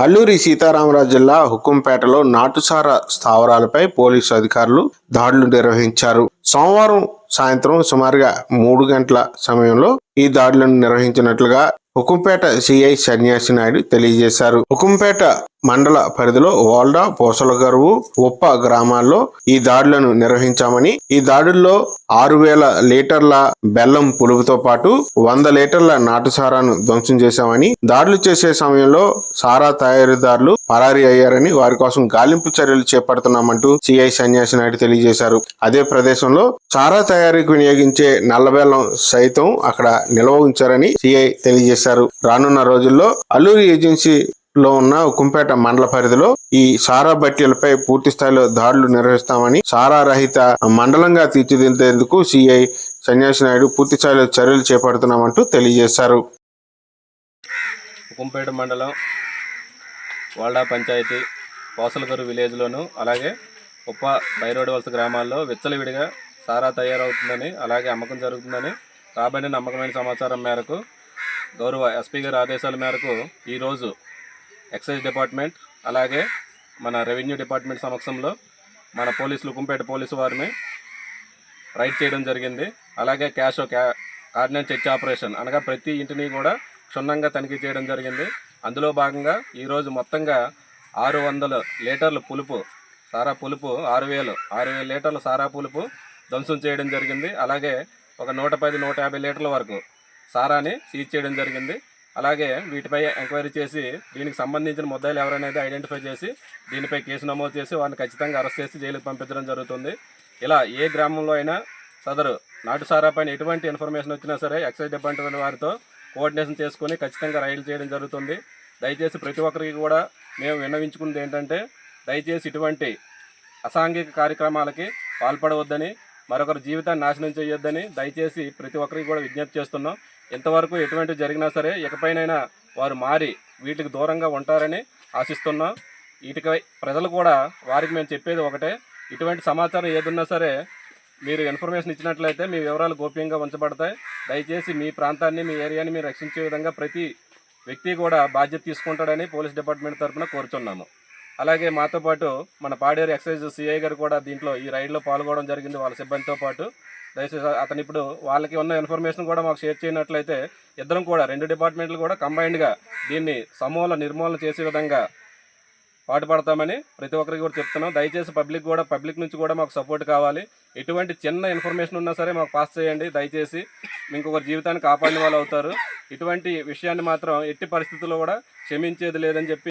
అల్లూరి సీతారామరాజు జిల్లా హుకుంపేటలో నాటుసార స్థావరాలపై పోలీసు అధికారులు దాడులు నిర్వహించారు. సోమవారం సాయంత్రం సుమారుగా మూడు గంటల సమయంలో ఈ దాడులను నిర్వహించినట్లుగా హుకుంపేట సిఐ సన్యాసి నాయుడు తెలియజేశారు. హుకుంపేట మండల పరిధిలో ఓల్డా పోసలగరువు ఉప్ప గ్రామాల్లో ఈ దాడులను నిర్వహించామని ఈ దాడుల్లో ఆరు వేల లీటర్ల బెల్లం పులుపుతో పాటు వంద లీటర్ల నాటుసారాను ధ్వంసం చేశామని దాడులు చేసే సమయంలో సారా తయారీదారులు పరారీ అయ్యారని వారి కోసం గాలింపు చర్యలు చేపడుతున్నామంటూ సిఐ సన్యాసి నాయుడు తెలియజేశారు. అదే ప్రదేశంలో సారా తయారీకి వినియోగించే నల్లబెల్లం సైతం అక్కడ నిల్వ ఉంచారని సిఐ తెలియజేశారు. రానున్న రోజుల్లో అల్లూరి ఏజెన్సీ లో ఉన్న ఉక్కుంపేట మండల పరిధిలో ఈ సారా బట్టీలపై పూర్తి స్థాయిలో దాడులు నిర్వహిస్తామని సారా రహిత మండలంగా తీర్చిదిద్దేందుకు సిఐ సన్యాసి నాయుడు పూర్తి స్థాయిలో చర్యలు చేపడుతున్నామంటూ తెలియజేశారు. కుంపేట మండలం వాల్డా పంచాయతీ పోసలకరు విలేజ్లోను అలాగే ఉప్ప బైరోడ్ వలస గ్రామాల్లో విచ్చలవిడిగా సారా తయారవుతుందని అలాగే అమ్మకం జరుగుతుందని రాబడిన నమ్మకమైన సమాచారం మేరకు గౌరవ ఎస్పీ గారి ఆదేశాల మేరకు ఈరోజు ఎక్సైజ్ డిపార్ట్మెంట్ అలాగే మన రెవెన్యూ డిపార్ట్మెంట్ సమక్షంలో మన పోలీసులు కుంపేట పోలీసు వారిని రైడ్ చేయడం జరిగింది. అలాగే క్యాష్ ఆర్డినెన్స్ చర్చ్ ఆపరేషన్ అనగా ప్రతి ఇంటిని కూడా క్షుణ్ణంగా తనిఖీ చేయడం జరిగింది. అందులో భాగంగా ఈరోజు మొత్తంగా ఆరు వందల లీటర్ల పులుపు సారా పులుపు ఆరు వేలు ఆరు వేల లీటర్ల సారా పులుపు ధ్వంసం చేయడం జరిగింది. అలాగే ఒక నూట పది నూట యాభై లీటర్ల వరకు సారాని సీజ్ చేయడం జరిగింది. అలాగే వీటిపై ఎంక్వైరీ చేసి దీనికి సంబంధించిన ముద్దాయిలు ఎవరైనా ఐడెంటిఫై చేసి దీనిపై కేసు నమోదు చేసి వారిని ఖచ్చితంగా అరెస్ట్ చేసి జైలుకి పంపించడం జరుగుతుంది. ఇలా ఏ గ్రామంలో అయినా సదరు నాటుసారా పైన ఎటువంటి ఇన్ఫర్మేషన్ వచ్చినా సరే ఎక్సైజ్ డిపార్ట్మెంట్ వారితో కోఆర్డినేషన్ చేసుకొని ఖచ్చితంగా రైలు చేయడం జరుగుతుంది. దయచేసి ప్రతి ఒక్కరికి కూడా మేము విన్నవించుకున్నది ఏంటంటే దయచేసి ఇటువంటి అసాంఘిక కార్యక్రమాలకి పాల్పడవద్దని మరొకరి జీవితాన్ని నాశనం చేయొద్దని దయచేసి ప్రతి ఒక్కరికి కూడా విజ్ఞప్తి చేస్తున్నాం. ఇంతవరకు ఎటువంటి జరిగినా సరే ఇకపైనైనా వారు మారి వీటికి దూరంగా ఉంటారని ఆశిస్తున్నాం. వీటికి ప్రజలు కూడా వారికి మేము చెప్పేది ఒకటే. ఇటువంటి సమాచారం ఏదున్నా సరే మీరు ఇన్ఫర్మేషన్ ఇచ్చినట్లయితే మీ వివరాలు గోప్యంగా ఉంచబడతాయి. దయచేసి మీ ప్రాంతాన్ని మీ ఏరియాని మీరు రక్షించే విధంగా ప్రతి వ్యక్తి కూడా బాధ్యత తీసుకుంటాడని పోలీస్ డిపార్ట్మెంట్ తరఫున కోరుచున్నాము. అలాగే మాతో పాటు మన పాడేరు ఎక్సైజ్ సిఐ గారు కూడా దీంట్లో ఈ రైడ్లో పాల్గొనడం జరిగింది వాళ్ళ సిబ్బందితో పాటు. దయచేసి అతను ఇప్పుడు వాళ్ళకి ఉన్న ఇన్ఫర్మేషన్ కూడా మాకు షేర్ చేయనట్లయితే ఇద్దరం కూడా రెండు డిపార్ట్మెంట్లు కూడా కంబైన్డ్గా దీన్ని సమూల నిర్మూలన చేసే విధంగా పాటుపడతామని ప్రతి ఒక్కరికి కూడా చెప్తున్నాం. దయచేసి పబ్లిక్ కూడా పబ్లిక్ నుంచి కూడా మాకు సపోర్ట్ కావాలి. ఎటువంటి చిన్న ఇన్ఫర్మేషన్ ఉన్నా సరే మాకు పాస్ చేయండి. దయచేసి ఇంకొకరి జీవితాన్ని కాపాడిన వాళ్ళు అవుతారు. ఇటువంటి విషయాన్ని మాత్రం ఎట్టి పరిస్థితుల్లో కూడా క్షమించేది లేదని చెప్పి